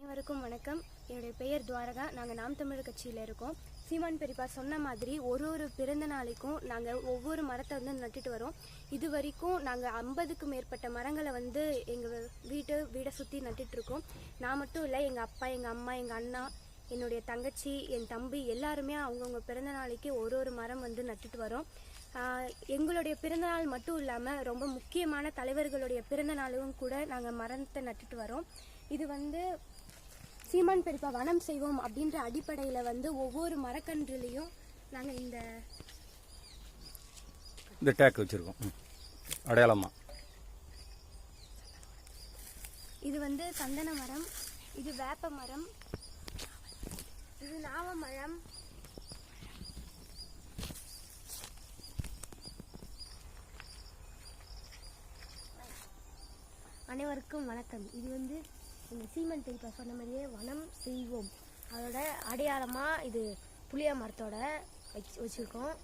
அனைவருக்கும் வணக்கம். என்னுடைய பெயர் துவாரகா. நாங்கள் நாம் தமிழர் கட்சியில் இருக்கோம். சீமான் பெரியப்பா சொன்ன மாதிரி ஒரு ஒரு பிறந்த நாளைக்கும் நாங்கள் ஒவ்வொரு மரத்தை வந்து நட்டுட்டு வரோம். இது வரைக்கும் நாங்கள் ஐம்பதுக்கு மேற்பட்ட மரங்களை வந்து எங்கள் வீட்டு வீடை சுற்றி நட்டுட்ருக்கோம் நான் மட்டும் இல்லை எங்கள் அப்பா எங்கள் அம்மா எங்கள் அண்ணா என்னுடைய தங்கச்சி என் தம்பி எல்லாருமே அவங்கவுங்க பிறந்த நாளைக்கு ஒரு ஒரு மரம் வந்து நட்டுட்டு வரோம். எங்களுடைய பிறந்தநாள் மட்டும் இல்லாமல் ரொம்ப முக்கியமான தலைவர்களுடைய பிறந்த நாளும் கூட நாங்கள் மரத்தை நட்டுட்டு வரோம். இது வந்து சீமான் பெரியப்பா வனம் செய்வோம் அப்படின்ற அடிப்படையில் வந்து ஒவ்வொரு மரக்கன்றுலேயும் நாங்கள் இந்த இந்த டேக் வச்சுருக்கோம். ம். அடையாளமா? இது வந்து சந்தன மரம் இது வேப்ப மரம் இது நாவ மரம். அனைவருக்கும் வணக்கம். இது வந்து இந்த சீமன் பெரியப்பா சொன்ன மாதிரியே வனம் செய்வோம். அதோட அடையாளமாக இது புளிய மரத்தோட வச்சு வச்சுருக்கோம்.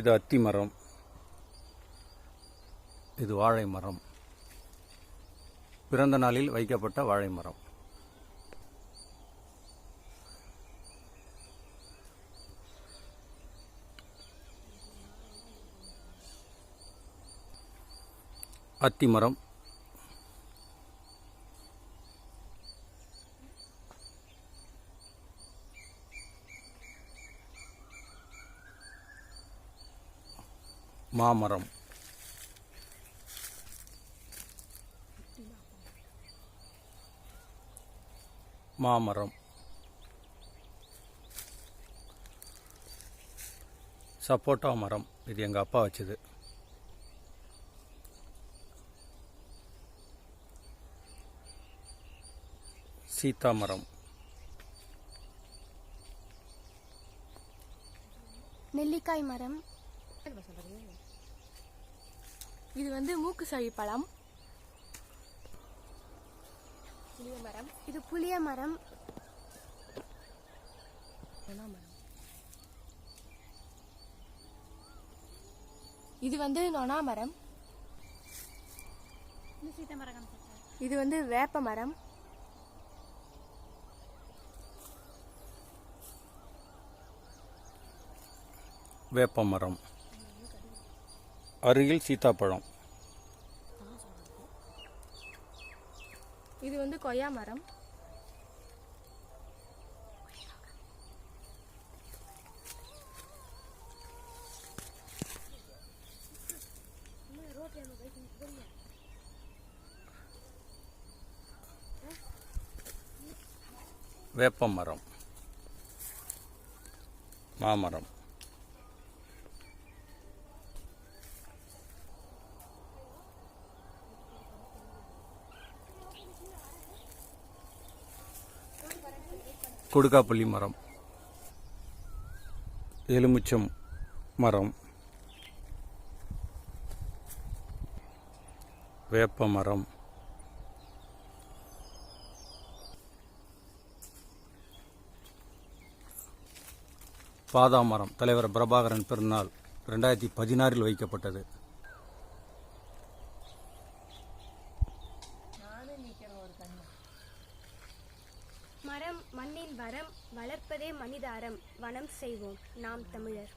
இது அத்தி மரம். இது வாழை மரம். பிறந்த நாளில் வைக்கப்பட்ட வாழை மரம். அத்தி மரம். மாமரம். மாமரம். சப்போட்டா மரம் இது எங்கள் அப்பா வச்சது. சீதா மரம். நெல்லிக்காய் மரம். இது வந்து மூக்கு சளி பழம். மரம். இது புளிய மரம். இது வந்து நொனா மரம். இது வந்து வேப்ப மரம். வேப்ப மரம். அருகில் சீதாப்பழம் இது வந்து கொய்யா மரம். வேப்ப மரம் மாமரம். கொடுக்காப்பள்ளி மரம். எலுமிச்சம் மரம். வேப்ப மரம். பாதாமரம். தலைவர் பிரபாகரன் பிறநாள் ரெண்டாயிரத்தி பதினாறில் வைக்கப்பட்டது. மரம் மண்ணின் வரம் வளர்ப்பதே மனிதாரம் வனம் செய்வோம் நாம் தமிழர்.